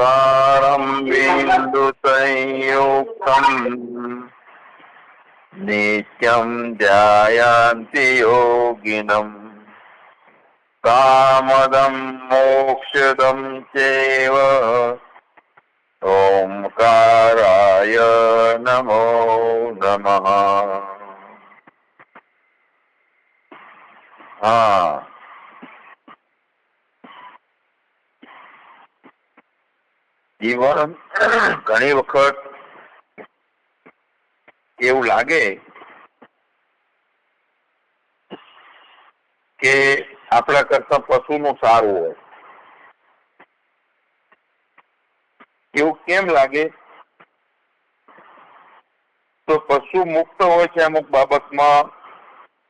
ઓમકારમ બિંદુ સંયુક્તમ નિત્યમ ધ્યાયાંતિ યોગિનમ કામદમ મોક્ષદમ ચેવ ઓમકારાય નમો નમઃ હા જીવન ઘણી વખત એવું લાગે કે આપણા કરતા પશુનું સારું હોય. એવું કેમ લાગે? તો પશુ મુક્ત હોય છે અમુક બાબતમાં.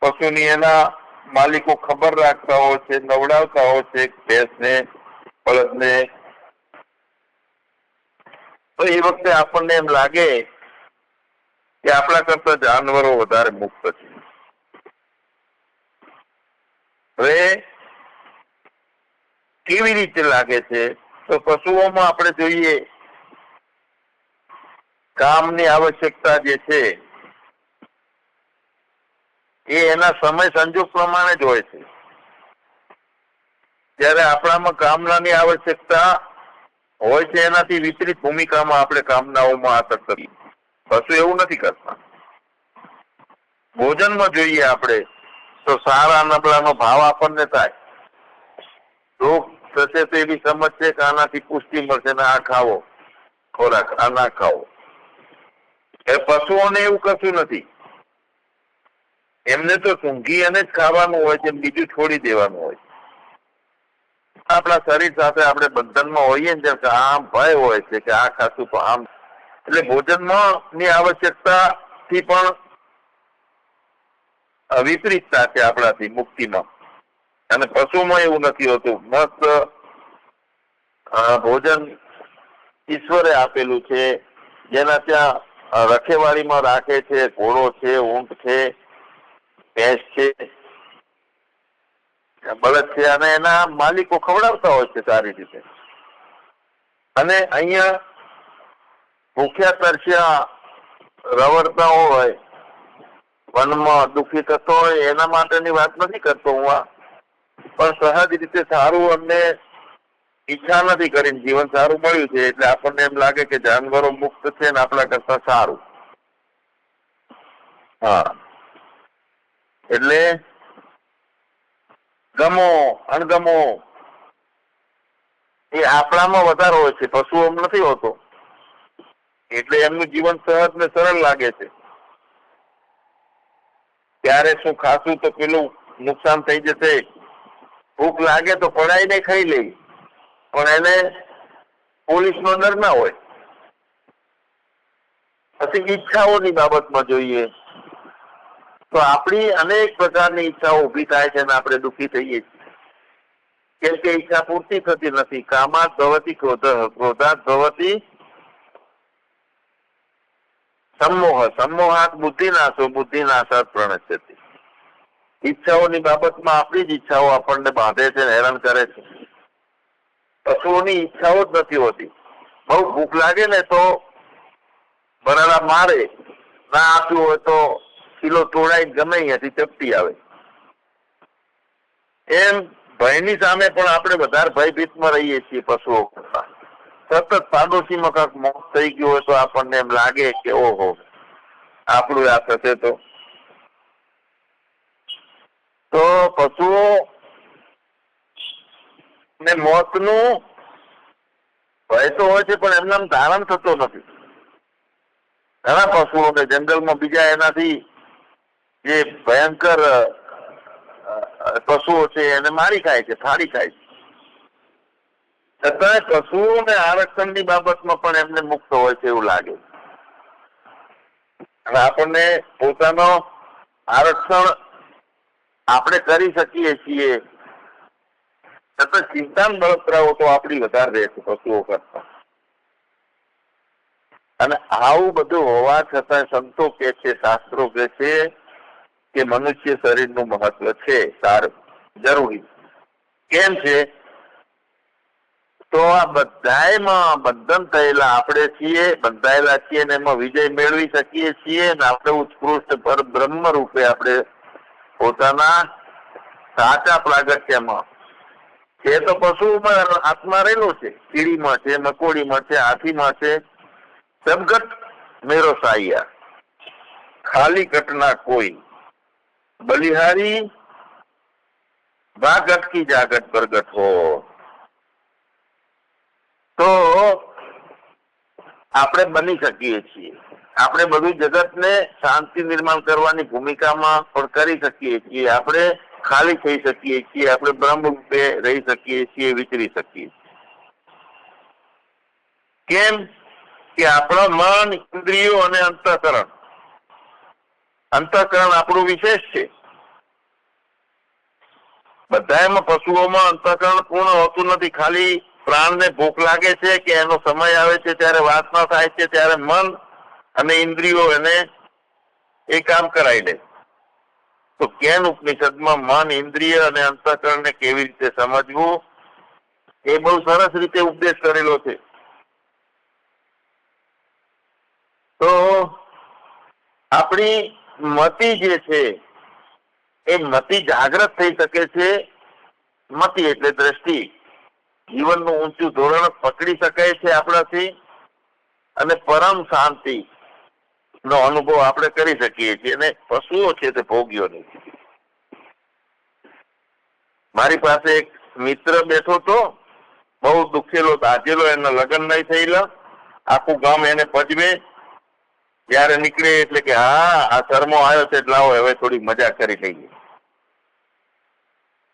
પશુની એના માલિકો ખબર રાખતા હોય છે, નવડાવતા હોય છે, ભેંસને, બળદને તો એ વખતે આપણને એમ લાગે કે આપણા કરતા જાનવરો વધારે મુક્ત છે. હવે કેવી રીતે લાગે છે? તો પશુઓમાં આપણે જોઈએ, કામની આવશ્યકતા જે છે, એ એના સમય સંજોગ પ્રમાણે જ હોય છે. ત્યારે આપણામાં કામનાની આવશ્યકતા હોય છે એનાથી વિપરીત ભૂમિકામાં આપણે કામનાઓમાં આસક્ત કરીએ કશું એવું નથી કરતા. ભોજનમાં જોઈએ આપણે, તો સારા નબળાનો ભાવ આપણને થાય. રોગ થશે તો એવી સમજ છે કે આનાથી પુષ્ટિ મળશે ને આ ખાવો, ખોરાક, આ ના ખાવો. એ પશુઓને એવું કશું નથી. એમને તો સૂંઘી અને જ ખાવાનું હોય છે, બીજું છોડી દેવાનું હોય આપણા શરીર સાથે આપણે બંધનમાં હોઈએ ને કે આમ ભય હોય છે કે આ ખાશું તો આમ. એટલે ભોજનમાં આવશ્યકતા થી પણ વિપરીતતા છે આપણાથી મુક્તિમાં. અને પશુમાં એવું નથી હોતું. મસ્ત ભોજન ઈશ્વરે આપેલું છે. જેના ત્યાં રખેવાળીમાં રાખે છે, ઘોડો છે, ઊંટ છે, ભેંસ છે. બળદ છે અને એના માલિકો ખવડાવતા હોય છે સારી રીતે. અને અહીંયા ભૂખ્યા તરસ્યા રવડતા હોય, વનમાં દુઃખી થતો હોય, એના માટેની વાત નથી કરતો હું આ. પણ સહજ રીતે સારું અમને ઈચ્છા નથી કરીને જીવન સારું મળ્યું છે, એટલે આપણને એમ લાગે કે જાનવરો મુક્ત છે ને આપણા કરતા સારું. હા. એટલે ગમો, અણગમો. એ આપણામાં વધારે હોય છે પશુઓ નથી હોતો. એટલે એમનું જીવન સહજ ને સરળ લાગે છે. ત્યારે શું ખાશું તો પેલું નુકસાન થઈ જશે. ભૂખ લાગે તો પડાઈને ખાઈ લે. પણ એને પોલીસ નો ડર ના હોય. પછી ઈચ્છાઓની બાબતમાં જોઈએ. તો આપણી અનેક પ્રકારની ઈચ્છાઓ ઊભી થાય છે અને આપણે દુઃખી થઈએ છીએ. કેમ કે ઈચ્છા પૂરતી થતી નથી. કામાત ભવતી ક્રોધ, ક્રોધાત ભવતી સમોહ. સમોહાત બુદ્ધિનાશો, બુદ્ધિનાશાત પ્રણશ્યતી ઈચ્છાઓની બાબતમાં આપણી જ ઈચ્છાઓ આપણને બાંધે છે હેરાન કરે છે. પશુઓની ઈચ્છાઓ જ નથી હોતી. બહુ ભૂખ લાગે ને તો બરાડા મારે. ના આપ્યું હોય તો કિલો તોડાઈ ગમે અહીંયાથી ચપટી આવે. એમ ભયની સામે પણ આપણે વધારે ભયભીતમાં રહીએ છીએ પશુઓ કરતા. સતત પાડોશીમાં કાંક મોત થઈ ગયું હોય તો આપણને એમ લાગે કે ઓહો, આપણું આ થશે તો. તો પશુઓ ને મોતનું ભય તો હોય છે, પણ એમનામ ધારણ થતો નથી. ઘણા પશુઓને જંગલમાં બીજા એનાથી જે ભયંકર પશુઓ છે, એને મારી ખાય છે, ફાડી ખાય છે. છતાં પશુઓને આરક્ષણની બાબતમાં પણ એમને મુક્ત હોય છે એવું લાગે અને આપણને પોતાનો આરક્ષણ આપણે કરી શકીએ છીએ. છતાં ચિંતાન બળતરાઓ તો આપણી વધારે રહે છે પશુઓ કરતા. અને આવું બધું હોવા છતાં સંતો કે છે, શાસ્ત્રો કે છે કે મનુષ્ય શરીરનું મહત્વ છે, સારું, જરૂરી. કેમ છે? તો આ બધાયમાં બંધન થયેલા આપણે છીએ, બંધાયેલા છીએ ને એમાં વિજય મેળવી શકીએ છીએ ને આપણે ઉત્કૃષ્ટ પર બ્રહ્મ રૂપે આપણે પોતાના સાચા પ્રાગટ્યમાં. છે તો પશુમાં આત્મા રહેલો છે, કીડીમાં છે, મકોડીમાં છે, હાથીમાં છે સબગટ મેરો સાયા. ખાલી ઘટના કોઈ બલિહારી ભાગત કી જાગત પ્રગટ હો. તો આપણે બની શકીએ છીએ. આપણે બધું જગતને શાંતિ નિર્માણ કરવાની ભૂમિકામાં પણ કરી શકીએ છીએ. આપણે ખાલી થઈ શકીએ છીએ. આપણે બ્રહ્મ રૂપે રહી શકીએ છીએ, વિચરી શકીએ કેમ? કે આપણા મન, ઇન્દ્રિયો અને અંતઃકરણ અંતઃકરણ આપણું વિશેષ છે. બધામાં પશુઓમાં અંતઃકરણ પૂર્ણ હોતું નથી. ખાલી પ્રાણને ભૂખ લાગે છે કે એનો સમય આવે છે ત્યારે વાસના થાય છે ત્યારે મન અને ઇન્દ્રિયો એને એ કામ કરાવી દે. તો કેન ઉપનિષદમાં મન, ઇન્દ્રિય અને અંતઃકરણને કેવી રીતે સમજવું? એ બહુ સરસ રીતે ઉપદેશ કરેલો છે. તો આપણી મતિ જે છે, એ મતિ જાગ્રત થઈ શકે છે. મતિ એટલે દ્રષ્ટિ. જીવનનું ઊંચું ધોરણ પકડી શકાય છે આપણાથી અને પરમ શાંતિ નો અનુભવ આપણે કરી શકીએ છીએ. અને પશુઓ છે તે ભોગ્યો નહીં મારી પાસે એક મિત્ર બેઠો તો બહુ દુખેલો દાજેલો એના લગ્ન નહીં થયેલા. આખું ગામ એને પજવે. જયારે નીકળે એટલે કે હા, આ શરમો આવ્યો છે એટલે આવો, હવે થોડી મજા કરી લઈએ.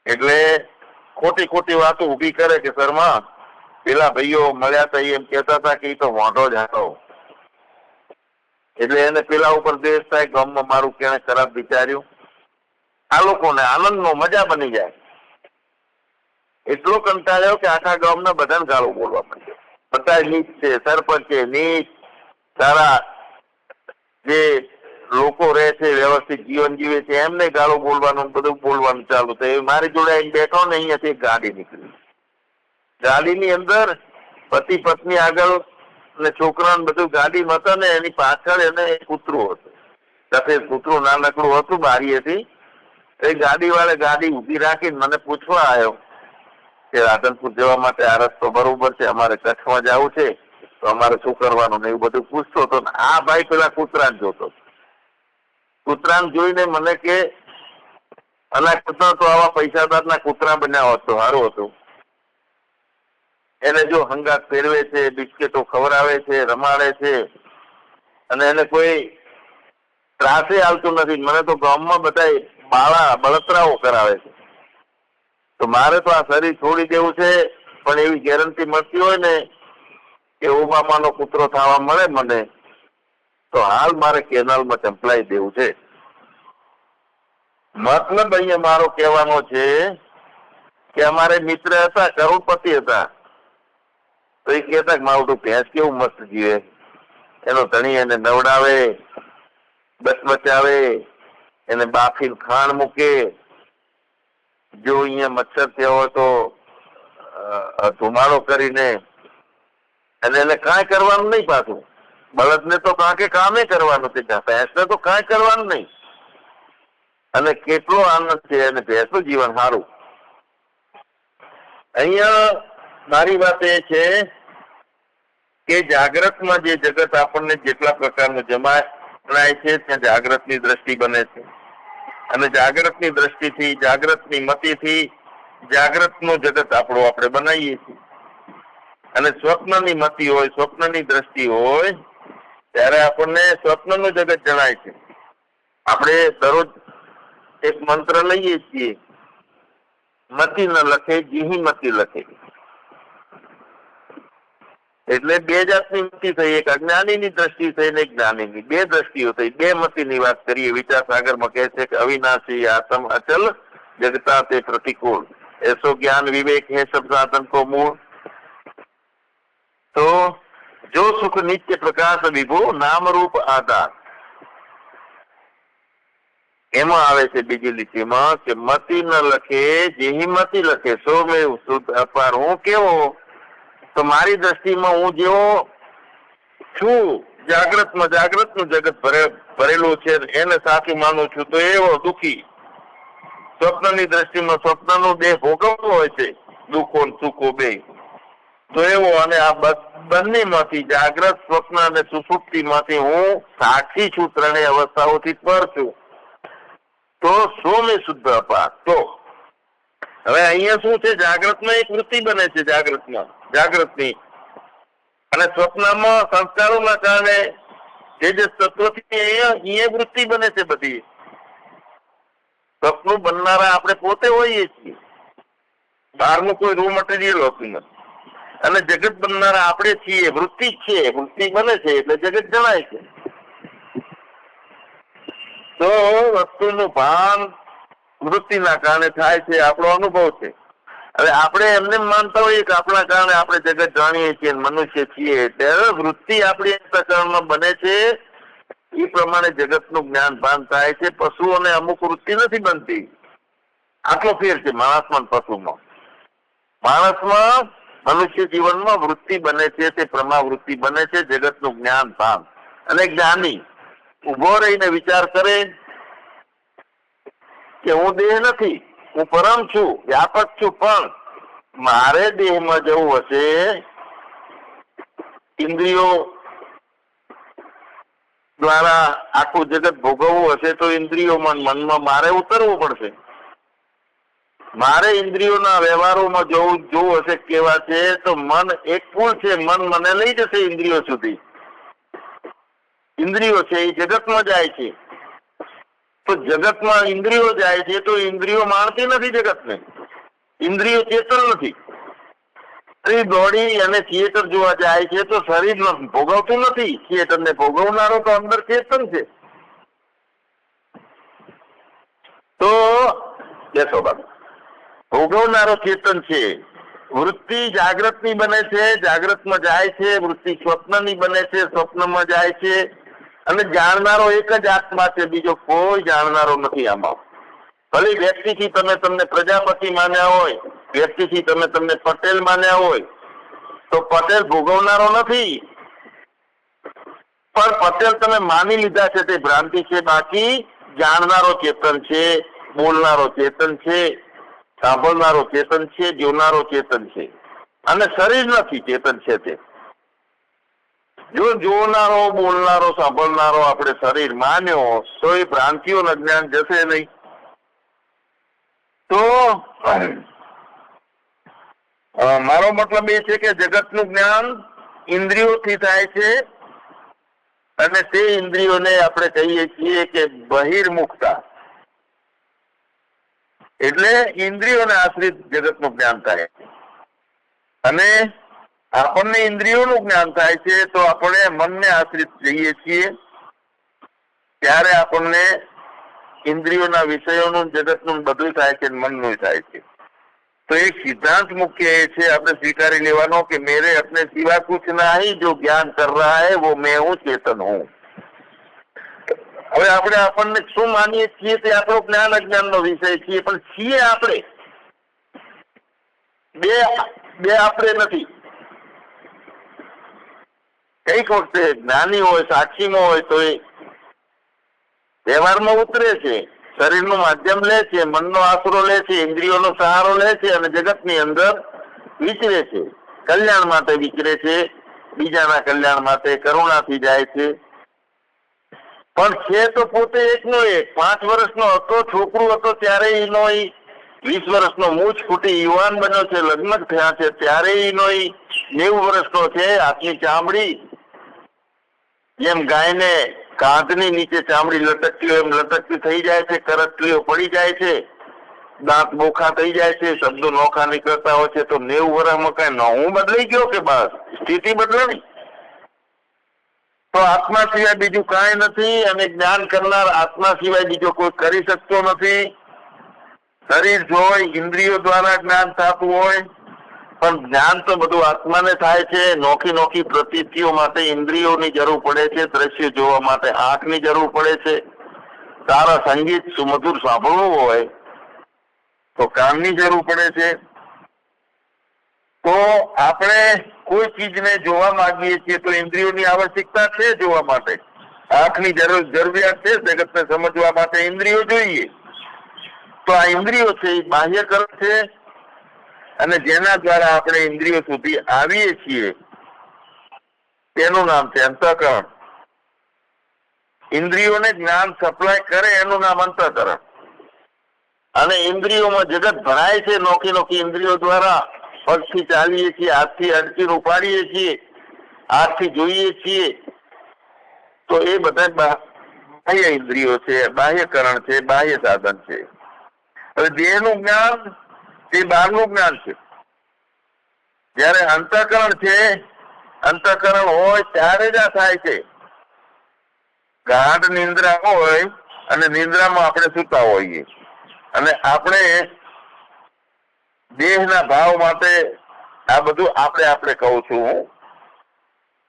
એટલે ખોટી ખોટી વાતો ઊભી કરે કે શર્મા, પેલા ભાઈઓ મળ્યા હતા એમ કેતા હતા કે તો વાંઢો જ હતો. એટલે એને પેલા ઉપર દેશ થાય ગામમાં મારું કેને ખરાબ વિચાર્યું. આ લોકોને આનંદનો મજા બની જાય. એટલો કંટાળ્યો કે આખા ગામના બધાને ગાળો બોલવા માંડ્યો. બધા નીચ છે, સરપંચ છે, નીચ, સારા જે લોકો રહે છે, વ્યવસ્થિત જીવન જીવે છે, એમને ગાળો બોલવાનું બધું બોલવાનું ચાલુ થયું. મારી જોડે અહીં બેઠો ને અહીંયાથી ગાડી નીકળી. ગાડીની અંદર પતિ પત્ની આગળ ને છોકરા બધું ગાડીમાં હતા ને એની પાછળ એને કૂતરું હતું. સફેદ કૂતરું નાનકડું હતું બારીએથી એ ગાડી વાળે ગાડી ઊભી રાખીને મને પૂછવા આવ્યો કે રાધનપુર જવા માટે આ રસ્તો બરોબર છે, અમારે કચ્છમાં જવું છે. અમારે શું કરવાનું ને એવું બધું પૂછતો હતો ને આ ભાઈ પેલા કૂતરાને જોતો કૂતરાને જોઈને મને કે, અલા કૂતરા તો આવા પૈસાદારના કૂતરા બન્યા હોત સારું હતું. એને જો હંગાત ફેરવે છે, બિસ્કેટો ખવડાવે છે, રમાડે છે. અને એને કોઈ ત્રાસે આવતું નથી. મને તો ગામમાં બધા બાળા, બળતરાઓ કરાવે છે. તો મારે તો આ શરીર છોડી દેવું છે, પણ એવી ગેરંટી મળતી હોય ને કે ઓબામાનો કૂતરો થવા મળે મને, તો હાલ મારે કેનાલમાં ચંપલાઈ દેવું છે. મતલબ અહીંયા મારો કહેવાનો છે કે અમારે મિત્ર હતા, કરોડપતિ હતા. તો એ કહેતા કે મારું ભેંસ કેવું મસ્ત જીવે. એનો ધણી એને નવડાવે, બસ બચાવે, એને બાફી ખાણ મૂકે. જો અહીંયા મચ્છર થયો હોય તો ધુમાડો કરીને અને એને કાંઈ કરવાનું નહીં પાછું. બળદને તો કાંકે કામે કરવાનું છે ભેંસને તો કાંઈ કરવાનું નહીં. અને કેટલો આનંદ છે અને ભેંસનું જીવન સારું. અહીંયા મારી વાત એ છે કે જાગ્રતમાં જે જગત આપણને જેટલા પ્રકારનું જમાય છે, ત્યાં જાગ્રતની દ્રષ્ટિ બને છે. અને જાગ્રતની દ્રષ્ટિથી જાગ્રતની મતીથી જાગ્રતનું જગત આપણું આપણે બનાવીએ છીએ. અને સ્વપ્નની મતિ હોય, સ્વપ્નની દ્રષ્ટિ હોય, ત્યારે આપણને સ્વપ્નનું જગત જણાય છે. આપણે દરરોજ એક મંત્ર લઈએ છીએ, મતિ ન લખે, જીહી મતિ લખે. એટલે બે જાતની મતિ થઈ, એક અજ્ઞાનીની દ્રષ્ટિ થઈ ને એક જ્ઞાનીની. બે દ્રષ્ટિઓ થઈ, બે મતિની વાત કરીએ. વિચાર સાગરમાં કહે છે કે અવિનાશી, આત્મ, અચલ, જગતા તે પ્રતિકૂળ. એસો જ્ઞાન વિવેક હે સબ સાધન કો મૂળ. તો જો સુખ નિત્ય પ્રકાશ વિભો નામ રૂપ આધાર. એમાં આવે છે બીજી લીટીમાં કે મતિ ન લખે, જેહી મતિ લખે, સો મેં શુદ્ધ અપાર. હું કેવો? તો મારી દ્રષ્ટિમાં હું જેવો છું, જાગ્રતમાં જાગ્રતનું જગત ભરે, ભરેલું છે એને સાચું માનું છું, તો એવો દુખી. સ્વપ્નની દ્રષ્ટિમાં સ્વપ્નનો દેહ ભોગવતો હોય છે, દુઃખો સુખો બે તો એવો અને આ બંનેમાંથી જાગ્રત સ્વપ્ન અને સુસુપ્તિમાંથી હું સાક્ષી છું ત્રણેય અવસ્થાઓથી પર છું. તો સોમે શુદ્ધ અપાર તો હવે અહીંયા શું છે? જાગ્રતમાં એક વૃત્તિ બને છે જાગ્રતમાં, જાગ્રતની. અને સ્વપ્નમાં સંસ્કારોના કારણે જે જે તત્વથી અહીંયા વૃત્તિ બને છે બધી. સપનું બનનારા આપણે પોતે હોઈએ છીએ. બહારનું કોઈ રૂ મટીરિયલ હોતું નથી. અને જગત બનનારા આપણે છીએ, વૃત્તિ છે, વૃત્તિ બને છે, એટલે જગત જણાય છે. તો વસ્તુનું ભાન વૃત્તિના કારણે થાય છે, આપણો અનુભવ છે. હવે આપણે એમને માનતા હોઈએ કે આપણા કારણે આપણે જગત જાણીએ છીએ, મનુષ્ય છીએ એટલે વૃત્તિ આપણી પ્રકરણમાં બને છે. એ પ્રમાણે જગતનું જ્ઞાન ભાન થાય છે, પશુઓને અમુક વૃત્તિ નથી બનતી. આટલો ફેર છે, માણસમાં પશુમાં. માણસમાં મનુષ્ય જીવનમાં વૃત્તિ બને છે, તે પ્રમાવૃત્તિ બને છે, જગતનું જ્ઞાન ભાન અને જ્ઞાની. ઊભો રહીને વિચાર કરે કે હું દેહ નથી, હું પરમ છું, વ્યાપક છું, પણ મારે દેહમાં જવું હશે. ઇન્દ્રિયો દ્વારા આખું જગત ભોગવવું હશે તો ઇન્દ્રિયોમાં મનમાં મારે ઉતરવું પડશે. મારે ઇન્દ્રિયોના વ્યવહારોમાં જવું જોવું હશે કેવા છે, તો મન એક પુલ છે, મન મને લઈ જશે ઇન્દ્રિયો સુધી. ઇન્દ્રિયો છે એ જગતમાં જાય છે. તો જગતમાં ઇન્દ્રિયો જાય છે, તો ઇન્દ્રિયો માણતી નથી જગતને. ઇન્દ્રિયો ચેતન નથી. એ દોડી અને થિયેટર જોવા જાય છે, તો શરીર ભોગવતું નથી. થિયેટર ને ભોગવનારો તો અંદર ચેતન છે. તો, બેસો બાબુ ભોગવનારો ચેતન છે. વૃત્તિ જાગ્રતની બને છે, જાગ્રતમાં જાય છે, વૃત્તિ સ્વપ્નની બને છે, સ્વપ્નમાં જાય છે. અને જાણનારો એક જ આત્મા છે, બીજો કોઈ જાણનારો નથી આમાં. ભલે વ્યક્તિથી તમે તમને પ્રજાપતિ માન્યા હોય, વ્યક્તિથી તમે તમને પટેલ માન્યા હોય, તો પટેલ ભોગવનારો નથી. પણ પટેલ તમે માની લીધા છે તે ભ્રાંતિ છે, બાકી જાણનારો ચેતન છે, બોલનારો ચેતન છે. સાંભળનારો ચેતન છે, જીવનારો ચેતન છે. અને શરીર નથી, ચેતન છે તે. જો જોનારો, બોલનારો, સાંભળનારો આપણે શરીર માન્યો તો એ ભ્રાંતિઓનું જ્ઞાન જશે નહીં. તો મારો મતલબ એ છે કે જગતનું જ્ઞાન ઇન્દ્રિયોથી થાય છે અને તે ઇન્દ્રિયોને આપણે કહીએ છીએ કે બહિર્મુખતા. એટલે ઇન્દ્રિયોને આશ્રિત જગતનું જ્ઞાન થાય. અને આપણને ઇન્દ્રિયોનું જ્ઞાન થાય છે તો આપણે મનને આશ્રિત જઈએ છીએ. ત્યારે આપણને ઇન્દ્રિયોના વિષયોનું, જગતનું બધું થાય છે મનનું થાય છે. તો એક સિદ્ધાંત મુખ્ય એ છે, આપણે સ્વીકારી લેવાનો કે મેરે અપને સિવા કુછ ના જો જ્ઞાન કર રહા હૈ, વો મેં હું ચેતન હું. હવે આપણે આપણને શું માનીએ છીએ તે આપણો જ્ઞાન અજ્ઞાનનો વિષય છીએ, પણ છીએ આપણે? બે બે આપણે નથી. કંઈક વખતે જ્ઞાની હોય સાક્ષીમાં હોય, તો એ વ્યવહારમાં ઉતરે છે, શરીરનું માધ્યમ લે છે, મનનો આશરો લે છે, ઇન્દ્રિયોનો સહારો લે છે અને જગતની અંદર વિચરે છે. કલ્યાણ માટે વિચરે છે, બીજાના કલ્યાણ માટે કરુણાથી જાય છે. પણ છે તો પોતે એકનો એક. પાંચ વર્ષનો હતો, છોકરું હતો, ત્યારે એનો વીસ વર્ષનો. મૂછ ફૂટી યુવાન બન્યો છે, લગ્ન થયા છે, ત્યારે એનો એ નેવું વર્ષનો છે હાથની ચામડી. જેમ ગાયને કાંધની નીચે ચામડી લટકતી હોય, એમ લટકતી થઈ જાય છે કરટલીઓ પડી જાય છે, દાંત બોખા થઈ જાય છે, શબ્દો નોખા નીકળતા હોય છે, તો નેવું વર્ષમાં કઈ હું બદલાઈ ગયો કે બસ? સ્થિતિ બદલાવી તો આત્મા સિવાય બીજું કાંઈ નથી અને જ્ઞાન કરનાર આત્મા સિવાય બીજો કોઈ કરી શકતો નથી. શરીર જોય, ઇન્દ્રિયો દ્વારા જ્ઞાન થતું હોય, પણ જ્ઞાન તો બધું આત્માને થાય છે. નોખી નોખી પ્રતીતિઓ માટે ઇન્દ્રિયોની જરૂર પડે છે, દ્રશ્ય જોવા માટે આંખની જરૂર પડે છે. સારા સંગીત, સુમધુર સાંભળવું હોય તો કાનની જરૂર પડે છે. તો આપણે કોઈ ચીજને જોવા માંગીએ છીએ તો ઇન્દ્રિયોની આવશ્યકતા છે જોવા માટે. આંખની જરૂર, જરૂરિયાત છે જગતને સમજવા માટે ઇન્દ્રિયો જોઈએ. તો આ ઇન્દ્રિયો છે એ બાહ્યકરણ છે અને જેના દ્વારા આપણે ઇન્દ્રિયો સુધી આવીએ છીએ. તેનું નામ છે અંતઃકરણ. ઇન્દ્રિયોને જ્ઞાન સપ્લાય કરે એનું નામ અંતઃકરણ. અને ઇન્દ્રિયોમાં જગત ભરાય છે નોખી નોખી ઇન્દ્રિયો દ્વારા. પગથી ચાલીએ છીએ, હાથથી અડચીને ઉપાડીએ છીએ, હાથથી જોઈએ છીએ, તો એ બધા બાહ્ય ઇન્દ્રિયો છે, બાહ્યકરણ છે, બાહ્ય સાધન છે. હવે દેહનું જ્ઞાન, તે બહારનું જ્ઞાન છે. જ્યારે અંતઃકરણ છે, અંતઃકરણ હોય ત્યારે જ આ થાય છે. ગાઢ નિંદ્રા હોય અને નિંદ્રામાં આપણે સૂતા હોઈએ. અને આપણે દેહના ભાવ માટે આ બધું આપણે આપણે કહું છું હું.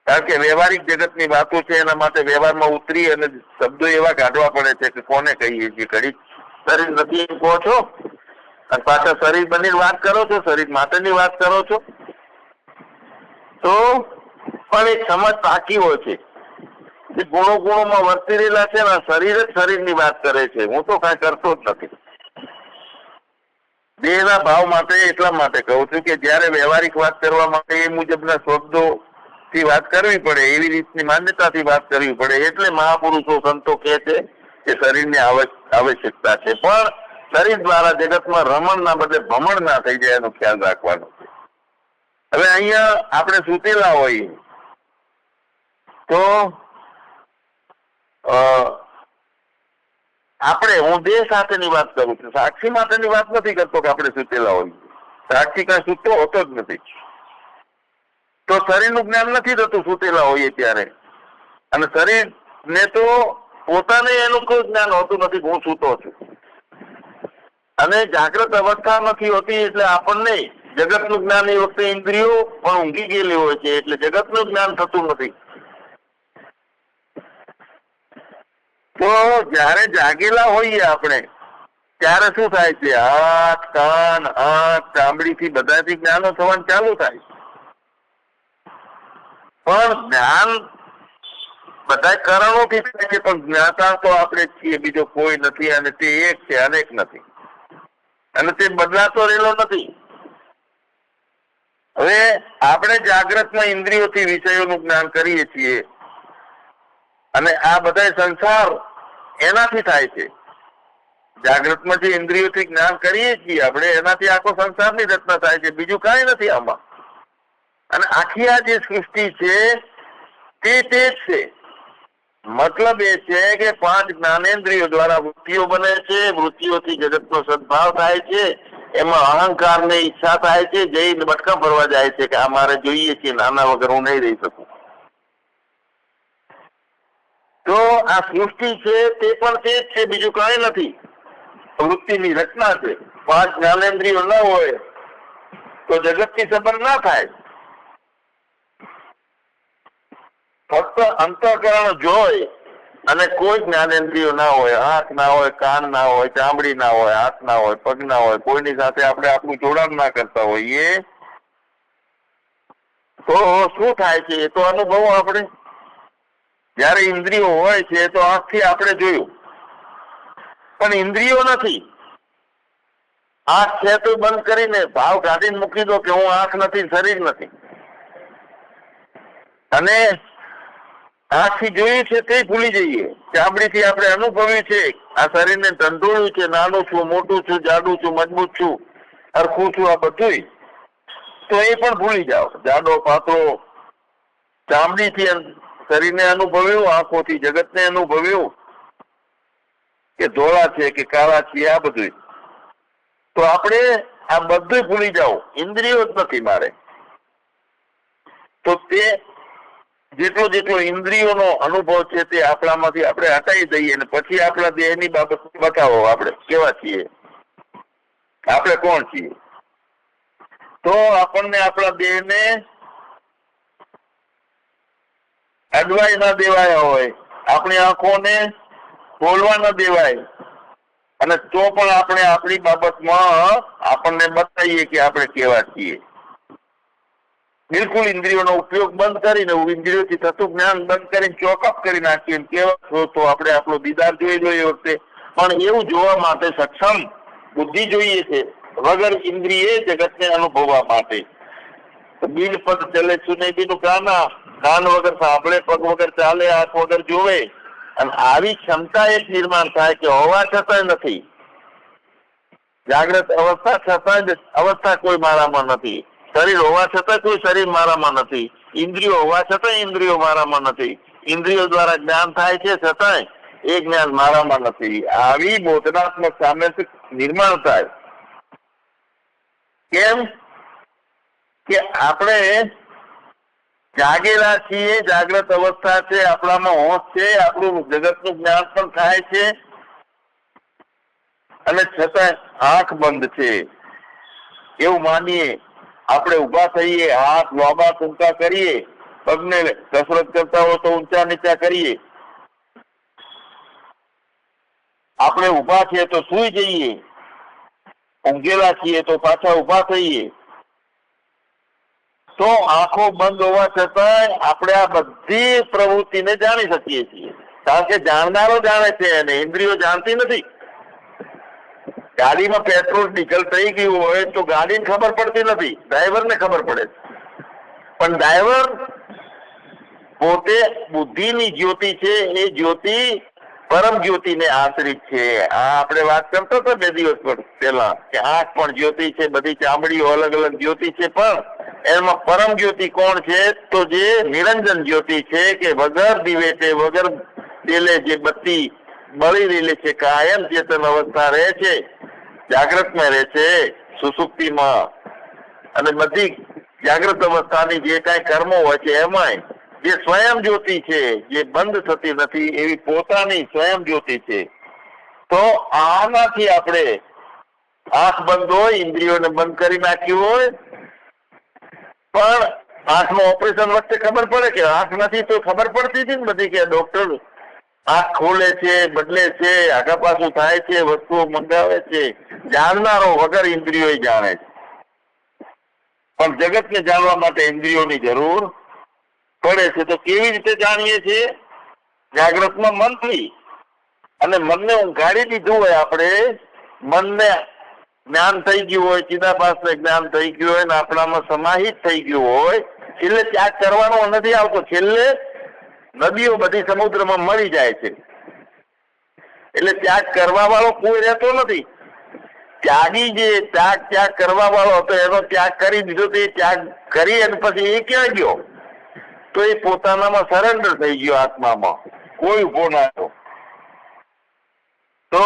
કારણ કે વ્યવહારિક જગતની વાતો છે, એના માટે વ્યવહારમાં ઉતરી અને શબ્દો એવા કાઢવા પડે છે કે કોને કહીએ છીએ ઘડી શરીર નથી કહો છો? અને પાછા શરીર બની વાત કરો છો? શરીર માટેની વાત કરો છો? તો પણ એક સમજ પાકી હોય છે ગુણો ગુણોમાં વર્તી રહેલા છે ને શરીર જ શરીરની વાત કરે છે. હું તો કાંઈ કરતો જ નથી. દેહના ભાવ માટે એટલા માટે કહું છું કે જ્યારે વ્યવહારિક વાત કરવા માટે એ મુજબના શબ્દો થી વાત કરવી પડે, એવી રીતની માન્યતાથી વાત કરવી પડે, એટલે મહાપુરુષો સંતો કહે છે કે શરીરની આવશ- આવશ્યકતા છે. પણ શરીર દ્વારા જગતમાં રમણ ના બદલે ભમણ ના થઈ જાય એનો ખ્યાલ રાખવાનો હવે અહીંયા આપણે સૂતેલા હોઈએ તો આપણે, હું દેહ સાથેની વાત કરું છું. સાક્ષી માટેની વાત નથી કરતો કે આપણે સૂતેલા હોય સાક્ષી કાંઈ સૂતો હોતો જ નથી. તો શરીરનું જ્ઞાન નથી થતું સૂતેલા હોઈએ ત્યારે. અને શરીર ને તો પોતાને એનું કોઈ જ્ઞાન હોતું નથી હું સૂતો છું. અને જાગ્રત અવસ્થા નથી હોતી એટલે આપણને જગતનું જ્ઞાન એ વખતે ઇન્દ્રિયો પણ ઊંઘી ગયેલી હોય છે એટલે જગતનું જ્ઞાન થતું નથી. તો જ્યારે જાગેલા હોઈએ આપણે, ત્યારે શું થાય છે? હાથ, કાન, આંખ, ચામડીથી બધાથી જ્ઞાનો થવાનું ચાલુ થાય. પણ જ્ઞાન બધા કારણોથી થાય છે, પણ જ્ઞાતા તો આપણે છીએ, બીજો કોઈ નથી અને તે એક છે, અનેક નથી. અને તે બદલાતો રહેલો નથી. હવે આપણે જાગ્રતમાં ઇન્દ્રિયોથી વિષયોનું જ્ઞાન કરીએ છીએ. અને આ બધા સંસાર એનાથી થાય છે. જાગ્રતમાં જે ઇન્દ્રિયોથી જ્ઞાન કરીએ છીએ, આપણે એનાથી આખો સંસારની રચના થાય છે. બીજું કઈ નથી આમાં. અને આખી આ જે સૃષ્ટિ છે, તે તે જ છે. મતલબ એ છે કે પાંચ જ્ઞાનેન્દ્રિયો દ્વારા વૃત્તિઓ બને છે, વૃત્તિઓથી જગતનો સદભાવ થાય છે, એમાં અહંકાર ને ઈચ્છા થાય છે, જઈને બટકા ભરવા જાય છે કે આ મારે જોઈએ છે નાના વગર હું નહીં રહી શકું. તો આ સૃષ્ટિ છે તે પણ તે જ છે, બીજું કઈ નથી. વૃત્તિની રચના છે. પાંચ જ્ઞાનેન્દ્રિયો ન હોય તો જગતથી સંબંધ ના થાય. ફક્ત અંતઃકરણ જોઈ અને કોઈ જ્ઞાનેન્દ્રિયો ના હોય, હાથ ના હોય, કાન ના હોય, ચામડી ના હોય, હાથ ના હોય, પગ ના હોય, કોઈની સાથે આપણે આપણું જોડાણ ના કરતા હોઈએ. તો શું થાય છે? એ તો અનુભવ આપણે. જયારે ઇન્દ્રિયો હોય છે તો આંખથી આપણે જોયું. પણ ઇન્દ્રિયો નથી. આંખ છે તો બંધ કરીને ભાવ કાઢીને મૂકી દો કે હું આંખ નથી, શરીર નથી. અને આંખથી જોયું છે તે ભૂલી જઈએ ચામડીથી આપણે અનુભવ્યું છે. આ શરીરને ટંડોળ્યું છે નાનું છું, મોટું છું, જાડું છું, મજબૂત છું, હરખું છું, આ બધું તો એ પણ ભૂલી જાઓ. જાડો, પાતળો, ચામડીથી અન- શરીરને અનુભવ્યું, આંખોથી જગતને અનુભવ્યું કે ધોળા છે કે કાળા છે, આ બધું તો આપણે આ બધું ભૂલી જાઓ, ઇન્દ્રિયો જ નથી મારે. તો તે જેટલો જેટલો ઇન્દ્રિયોનો અનુભવ છે તે આપણામાંથી આપણે હટાવી દઈએ અને પછી આપણા દેહની બાબત બતાવો આપણે, કેવા છીએ? આપણે કોણ છીએ? તો આપણને આપણા દેહને અડવાઈ ના દેવાયા હોય. આપણી આંખોને બોલવા ન દેવાય. અને તો પણ આપણે આપણી બાબતમાં આપણને બતાવીએ કે આપણે કેવા છીએ. બિલકુલ ઇન્દ્રિયોનો ઉપયોગ બંધ કરીને ઇન્દ્રિયોથી થતું જ્ઞાન બંધ કરીને, ચોકઅપ કરી નાખીએ કેવા છો તો આપણે આપણો દીદાર જોઈ લો એ વખતે. પણ એવું જોવા માટે સક્ષમ બુદ્ધિ જોઈએ છે. વગર ઇન્દ્રિય જગતને અનુભવવા માટે. બિન પગ ચલે સુને બીનું કાના કાન વગર સાંભળે, પગ વગર ચાલે, હાથ વગર જોવે અને આવી ક્ષમતા એક નિર્માણ થાય કે હોવા છતાં નથી. જાગ્રત અવસ્થા છતાંય અવસ્થા કોઈ મારામાં નથી. શરીર હોવા છતાં કોઈ શરીર મારામાં નથી. ઇન્દ્રિયો હોવા છતાં ઇન્દ્રિયો મારામાં નથી. ઇન્દ્રિયો દ્વારા જ્ઞાન થાય છે છતાંય એ જ્ઞાન મારામાં નથી. આવી બોધનાત્મક સામે નિર્માણ થાય. કેમ? કે આપણે જાગેલા છીએ, જાગ્રત અવસ્થા છે, આપણામાં હોશ છે, આપણું જગતનું જ્ઞાન પણ થાય છે. અને છતાં આંખ બંધ છે. એવું માનીએ, આપણે ઊભા થઈએ, હાથ વાબા ટૂંકા કરીએ, પગને કસરત કરતા હોય તો ઊંચા નીચા કરીએ. આપણે ઊભા છીએ તો સુઈ જઈએ. ઊંઘેલા છીએ તો પાછા ઊભા થઈએ. તો આંખો બંધ હોવા છતાં આપણે આ બધી પ્રવૃત્તિને જાણી શકીએ છીએ. કારણ કે જાણનારો જાણે છે અને ઇન્દ્રિયો જાણતી નથી. ગાડીમાં પેટ્રોલ ડીઝલ થઈ ગયું હોય તો ગાડીને ખબર પડતી નથી. ડ્રાઈવરને ખબર પડે પણ ડ્રાઈવર પોતે બુદ્ધિની જ્યોતિ છે. એ જ્યોતિ પરમ જ્યોતિને આશ્રિત છે. આ આપણે વાત કરતા હતા બે દિવસ પહેલા કે આંખ પણ જ્યોતિ છે, બધી ચામડીઓ અલગ અલગ જ્યોતિ છે, પણ એમાં પરમ જ્યોતિ કોણ છે? તો જે નિરંજન જ્યોતિ છે કે વગર દિવેટે, વગર તેલે જે બત્તી બળી રહેલી છે, કાયમ ચેતન અવસ્થા રહે છે જાગ્રતમાં રહે છે, સુસુપ્તિમાં. અને બધી જાગ્રત અવસ્થાની જે કાંઈ કર્મો હોય છે, એમાંય જે સ્વયં જ્યોતિ છે, જે બંધ થતી નથી, એવી પોતાની સ્વયં જ્યોતિ છે. તો આનાથી આપણે આંખ બંધ હોય, ઇન્દ્રિયોને બંધ કરી નાખ્યું હોય પણ આંખનું ઓપરેશન વખતે ખબર પડે કે આંખ નથી તો ખબર પડતી હતી ને બધી કે ડોક્ટર આંખ ખોલે છે, બદલે છે, આગા પાછું થાય છે, વસ્તુઓ મંગાવે છે. જાણનારો વગર ઇન્દ્રિયો જાણે છે. પણ જગતને જાણવા માટે ઇન્દ્રિયોની જરૂર પડે છે. તો કેવી રીતે જાણીએ છીએ? જાગૃતમાં મનથી અને મનને ઊંઘાડી દીધું હોય આપણે, મનને જ્ઞાન થઈ ગયું હોય ચિદાભાસને જ્ઞાન થઈ ગયું હોય ને આપણામાં સમાહિત થઈ ગયું હોય છેલ્લે ત્યાગ કરવાનો નથી આવતો. છેલ્લે નદીઓ બધી સમુદ્રમાં મળી જાય છે. એટલે ત્યાગ કરવા વાળો કોઈ રહેતો નથી. ત્યાગી જે ત્યાગ ત્યાગ કરવા વાળો હતો, એનો ત્યાગ કરી દીધો તે ત્યાગ કરી અને પછી એ ક્યાં ગયો? તો એ પોતાનામાં સરેન્ડર થઈ ગયો આત્મામાં. કોઈ ઊભો ના તો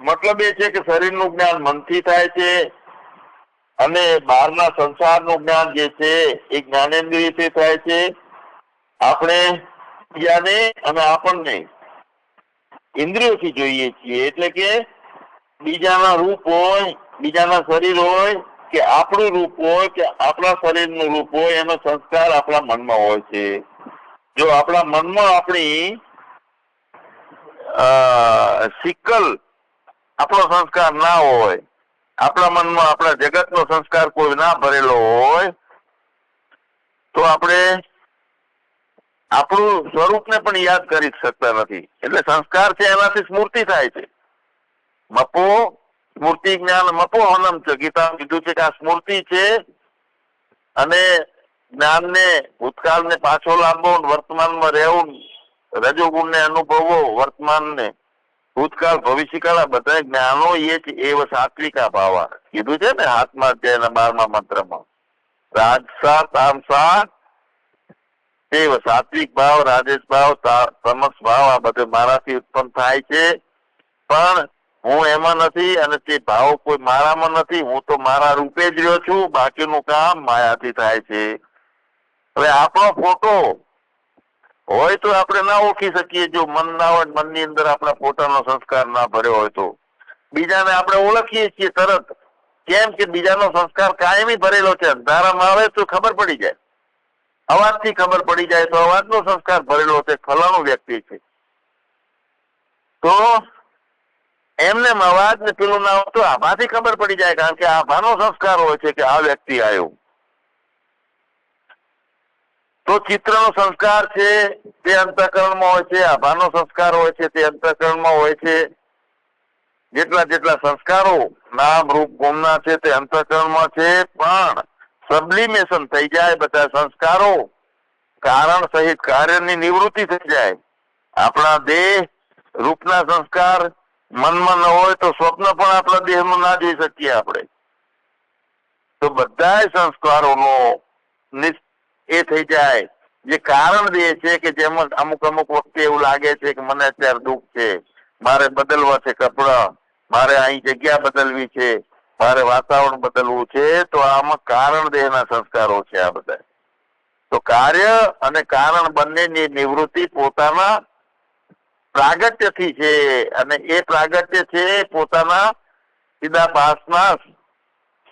મતલબ એ છે કે શરીરનું જ્ઞાન મનથી થાય છે અને બહારના સંસારનું જ્ઞાન જે છે એ જ્ઞાનેન્દ્રિયથી થાય છે. આપણે બીજાને અને આપણને ઇન્દ્રિયોથી જોઈએ છીએ એટલે કે બીજાના રૂપ હોય, બીજાના શરીર હોય, કે આપણું રૂપ હોય, કે આપણા શરીરનું રૂપ હોય, એનો સંસ્કાર આપણા મનમાં હોય છે. જો આપણા મનમાં આપણી સિકલ આપણો સંસ્કાર ના હોય, આપણા મનમાં આપણા જગતનો સંસ્કાર કોઈ ના ભરેલો હોય, તો આપણે આપણું સ્વરૂપને પણ યાદ કરી શકતા નથી. એટલે સંસ્કાર છે એનાથી સ્મૃતિ થાય છે. મપો, સ્મૃતિ જ્ઞાન, મપો હનમ છે. ગીતા કીધું છે કે આ સ્મૃતિ છે અને જ્ઞાનને ભૂતકાળને પાછો લાંબો વર્તમાનમાં રહેવું રજોગુણને અનુભવો, વર્તમાનને, ભૂતકાળ, ભવિષ્યકાળ, આ બધા જ્ઞાનો એ જ એવ સાત્વિકા ભાવા. કીધું છે ને હાથમાં અધ્યાયના બારમા મંત્રમાં. રાજસા તામસા એવ સાત્વિક ભાવ, રાજેશ ભાવ તમસ ભાવ, આ બધે મારાથી ઉત્પન્ન થાય છે. પણ હું એમાં નથી અને તે ભાવ કોઈ મારામાં નથી. હું તો મારા રૂપે જ રહ્યો છું. બાકીનું કામ માયાથી થાય છે. હવે આપણો ફોટો હોય તો આપણે ના ઓળખી શકીએ જો મન ના હોય મનની અંદર આપણા પોતાનો સંસ્કાર ના ભર્યો હોય તો. બીજાને આપણે ઓળખીએ છીએ તરત. કેમ કે બીજાનો સંસ્કાર કાયમી ભરેલો છે અંધારામાં આવે તો ખબર પડી જાય. અવાજથી ખબર પડી જાય તો અવાજનો સંસ્કાર ભરેલો છે, ફલાણો વ્યક્તિ છે. તો એમને અવાજ ને પેલું ના હોય તો આભાથી ખબર પડી જાય કારણ કે આભાનો સંસ્કાર હોય છે કે આ વ્યક્તિ આવ્યો. તો ચિત્રનો સંસ્કાર છે, તે અંતઃકરણમાં હોય છે આભાનો સંસ્કાર હોય છે, તે અંતઃકરણમાં હોય છે. જેટલા જેટલા સંસ્કારો નામ, રૂપ ગુમના છે, તે અંતઃકરણમાં છે, પણ સબલિમેશન થઈ જાય બધા સંસ્કારો. કારણ સહિત કાર્યની નિવૃત્તિ થઈ જાય. આપણા દેહ રૂપના સંસ્કાર, મનમાં ન હોય તો સ્વપ્ન પણ આપણા દેહમાં ના જોઈ શકીએ આપણે. તો બધા સંસ્કારોનો નિસ- એ થઈ જાય. જે કારણ દે છે કે જેમાં અમુક અમુક વખતે એવું લાગે છે કે મને અત્યારે દુઃખ છે. મારે બદલવા છે કપડા. મારે અહીં જગ્યા બદલવી છે. મારે વાતાવરણ બદલવું છે. તો આમાં કારણ દેહના સંસ્કારો છે આ બધા. તો કાર્ય અને કારણ બંનેની નિવૃત્તિ પોતાના પ્રાગટ્યથી છે અને એ પ્રાગટ્ય છે પોતાના ચિદાભાસના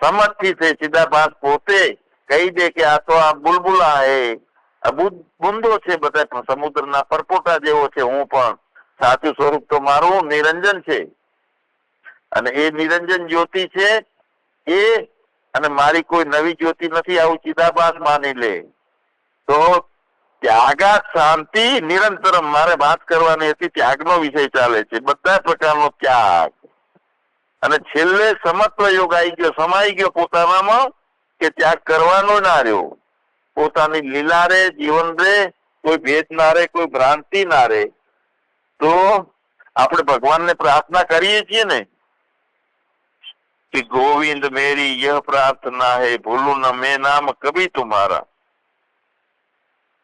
સમજથી છે. ચિદાભાસ પોતે કહી દે કે આ તો આ બુલબુલા હે બુંદો છે બધા સમુદ્રના પરપોટા જેવો છે, હું પણ. સાચું સ્વરૂપ તો મારું, નિરંજન છે. અને એ નિરંજન જ્યોતિ છે, એ અને મારી કોઈ નવી જ્યોતિ નથી, આવું ચિદાબાદ માની લે. તો ત્યાગા શાંતિ નિરંતર મારે વાત કરવાની હતી, ત્યાગનો વિષય ચાલે છે, બધા પ્રકારનો ત્યાગ. અને છેલ્લે સમત્વ યોગ આવી ગયો સમાઈ ગયો પોતાનામાં કે ત્યાગ કરવાનો ના રહ્યો. પોતાની લીલા રે, જીવન રે, કોઈ ભેદ ના રે કોઈ ભ્રાંતિ ના રે તો આપણે ભગવાનને પ્રાર્થના કરીએ છીએ ને? કે ગોવિંદ મેરી યહ પ્રાર્થના હે, ભૂલું ન મેં નામ કભી તુમારા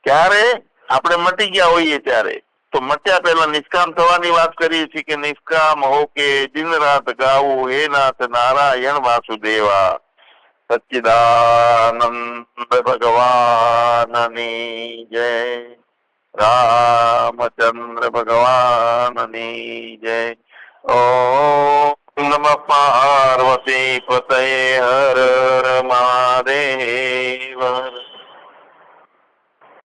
ક્યારે? આપણે મટી ગયા હોઈએ ત્યારે. તો મટ્યા પહેલા નિષ્કામ થવાની વાત કરીએ છીએ કે નિષ્કામ હો કે દિન રાત ગાવું હે નાથ નારાયણ વાસુદેવા. सच्चिदानंद भगवान नी जय रामचंद्र भगवान नी जय ओ नम पार्वती पते हर हर महादेव